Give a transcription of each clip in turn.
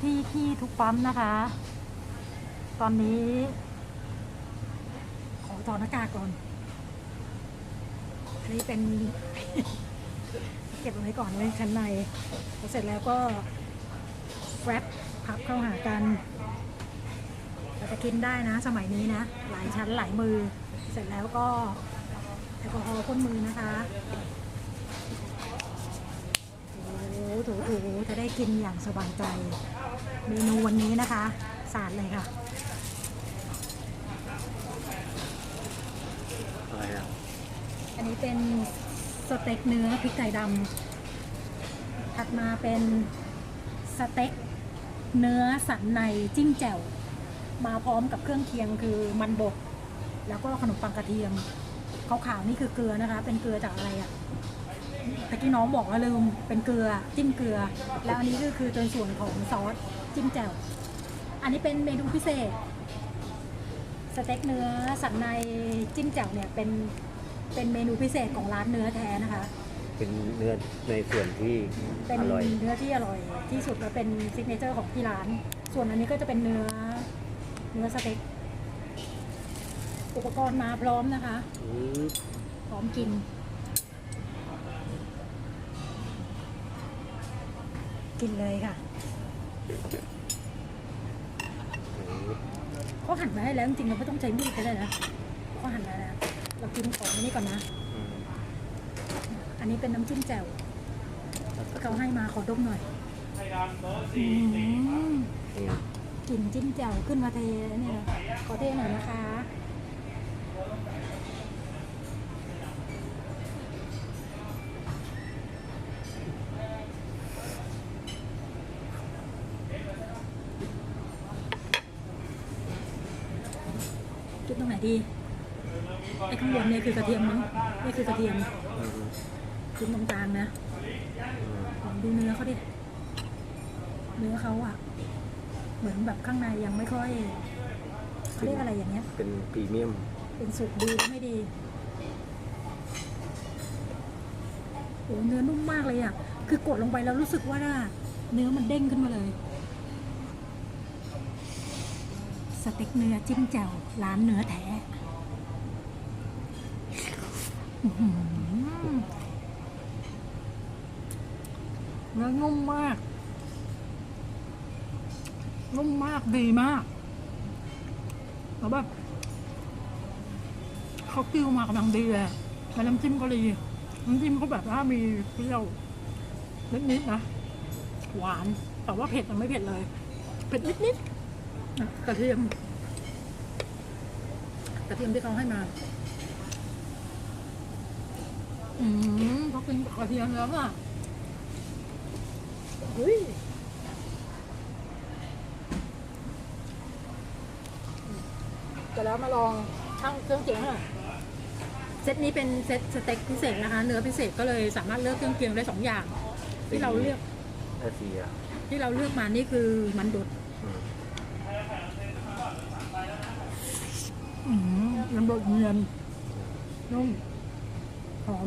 ที่ที่ทุกปั๊มนะคะ ตอนนี้ ขอถอดหน้ากากก่อน อันนี้เป็น เก็บเอาไว้ก่อนไว้ชั้นในแล้วเสร็จแล้วก็แรปพับเข้าหากันเราจะกินได้นะ สมัยนี้นะ หลายชั้นหลายมือ เสร็จแล้วก็แอลกอฮอล์พ่นมือนะคะโอ้โหถูถูจะได้กินอย่างสบายใจ เมนูวันนี้นะคะสาดเลยค่ะ อะไรอะอันนี้เป็นสเต็กเนื้อพริกไก่ดำถัดมาเป็นสเต็กเนื้อสันในจิ้มแจ่ว มาพร้อมกับเครื่องเคียงคือมันบดแล้วก็ขนมปังกระเทียมขาวๆนี่คือเกลือนะคะ เป็นเกลือจากอะไรอะ่ะ ตะกี้น้องบอกว่าลืมเป็นเกลือจิ้มเกลือ แล้วอันนี้ก็คือเป็นส่วนของซอสจิ้มแจ่วอันนี้เป็นเมนูพิเศษ สเต็กเนื้อสันในจิ้มแจ่วเนี่ยเป็นเป็นเมนูพิเศษของร้านเนื้อแท้นะคะ เป็นเนื้อในส่วนที่เป็นอร่อย เนื้อที่อร่อยที่สุดและเป็นซิกเนเจอร์ของที่ร้าน ส่วนอันนี้ก็จะเป็นเนื้อเนื้อสเต็กอุปกรณ์มาพร้อมนะคะอืมพร้อมกิน กินเลยค่ะเขาหั่นมาให้แล้วจริงๆเราไม่ต้องใช้มีดก็ได้นะเขาหั่นมาแล้วเรากินของอันนี้ก่อนนะอืมอันนี้เป็นน้ำจิ้มแจ่วที่เขาให้มาขอดมหน่อยอืมนี่ไงกลิ่นจิ้มแจ่วขึ้นมาเทเนี่ยนะขอเทหน่อยนะคะ ดตรงไหนดีไอ้ข้างบนเนี่ยคือกระเทียมมั้งนี่คือกระเทียมอืมจุดตรงกลางนะลองดูเนื้อเขาดิเนื้อเขาอะเหมือนแบบข้างในยังไม่ค่อยเขาเรียกอะไรอย่างเงี้ย เป็นพรีเมียม เป็นสุกดีก็ไม่ดีโอ้เนื้อนุ่มมากเลยอะคือกดลงไปแล้วรู้สึกว่าเนื้อมันเด้งขึ้นมาเลย ส เต็กเนื้อจิ้มแจ่วร้านเนื้อแท้เนื้อนุ่มมาก นุ่มมากดีมาก แล้วแบบเขากิ้วมากำลังดีเลยแล้วน้ำจิ้มก็ดีน้ำจิ้มเขาแบบว่ามีเปรี้ยวนิดๆนะ หวาน แต่ว่าเผ็ดมันไม่เผ็ดเลย เผ็ดนิดๆ กระเทียม กระเทียมที่เขาให้มา อืมเขากินกระเทียมแล้วอะเฮ้ยจะแล้วมาลองช่างเครื่องเคียงอะเซตนี้เป็นเซตสเต็กพิเศษนะคะ เนื้อพิเศษก็เลยสามารถเลือกเครื่องเคียงได้สองอย่าง ที่เราเลือกถ้าเสียที่เราเลือกมานี่คือมันดุด อืมอืมมันบดเนียนนุ่มหอม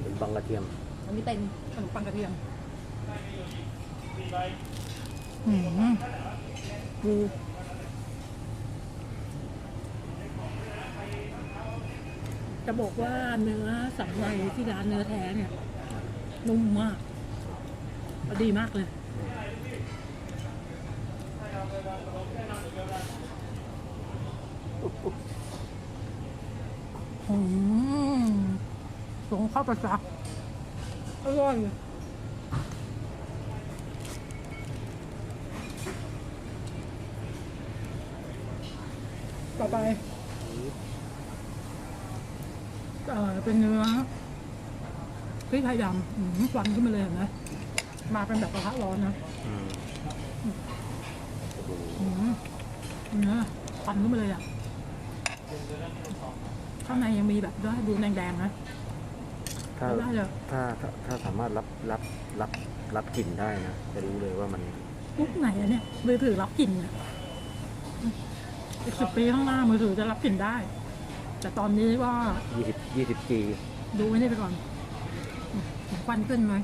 เป็นบังกระเทียม อันนี้เป็นขนมปังกระเทียมอืมดูจะบอกว่าเนื้อสันในที่ร้านเนื้อแท้เนี่ยนุ่มมาก ดีมากเลยอืม สงเข้าประจักอร่อยต่อไปเอ่อเป็นเนื้อพริกไทยดำอืมควันขึ้นมาเลยเห็นไหมมาเป็นแบบกระทะร้อนนะอืมโอ้โหอืมเนื้อควันขึ้นมาเลยอะ ข้างในยังมีแบบด้วยดูแดงๆนะถ้าได้เลยถ้าถ้าถ้าสามารถรับรับรับรับกลิ่นได้นะจะรู้เลยว่ามันยุคไหนอะเนี่ยมือถือรับกลิ่นอะอีกสิบปีข้างหน้ามือถือจะรับกลิ่นได้ แต่ตอนนี้ว่า20 20 G ดูไว้นี่ไปก่อนอืมควันขึ้นไหม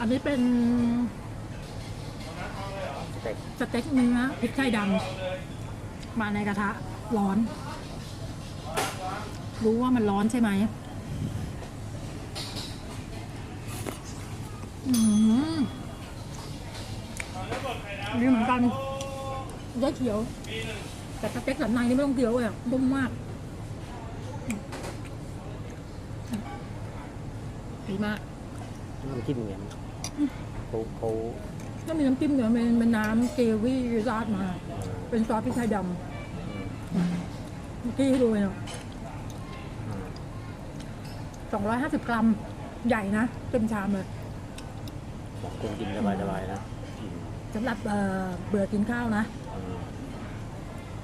อันนี้เป็นเต็กสเต็กเนื้อพริกไทยดำมาในกระทะร้อน รู้ว่ามันร้อนใช่ไหมอืมดีเหมือนกันได้เขียว แต่สเต็กสันในนี่ไม่ต้องเคี้ยวเลยอะนุ่มมากดีมากน้ำจิ้มเนี่ยเขาเขาก็มีน้ำจิ้มเนี่ยเป็นเป็นน้ำเกวี่ราดมา เป็นซอสพริกไทยดำเมื่อกี้ให้ดูเลยเนาะ สองร้อยห้าสิบกรัมใหญ่นะเต็มชามเลยผมคงกินสบายๆนะสำหรับเบื่อกินข้าวนะ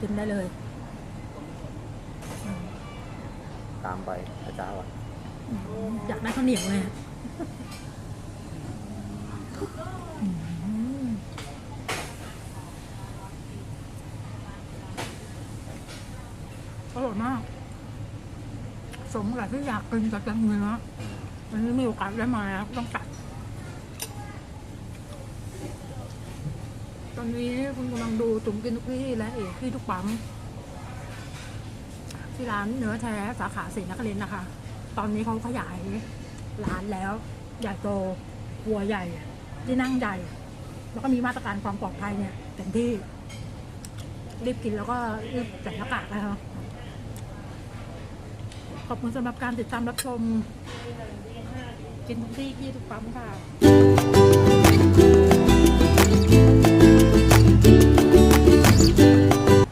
กินได้เลยตามไปอาจารย์ว่ะอยากได้ข้าวเหนียวไง ที่อยากกินกับแกงเนื้อวันนี้มีโอกาสได้มาแล้วต้องจัด ตอนนี้คุณกำลังดูจุ๋มกินทุกที่และเอกที่ทุกปั๊มที่ร้านเนื้อแท้สาขาศรีนครินทร์นะคะ ตอนนี้เขาขยายร้านแล้ว ใหญ่โตครัวใหญ่ ที่นั่งใหญ่ แล้วก็มีมาตรการความปลอดภัยเนี่ยเต็มที่ รีบกินแล้วก็รีบใส่หน้ากากนะคะ ขอบคุณสำหรับการติดตามรับชม กินทุกที่ที่ทุกปั๊มค่ะ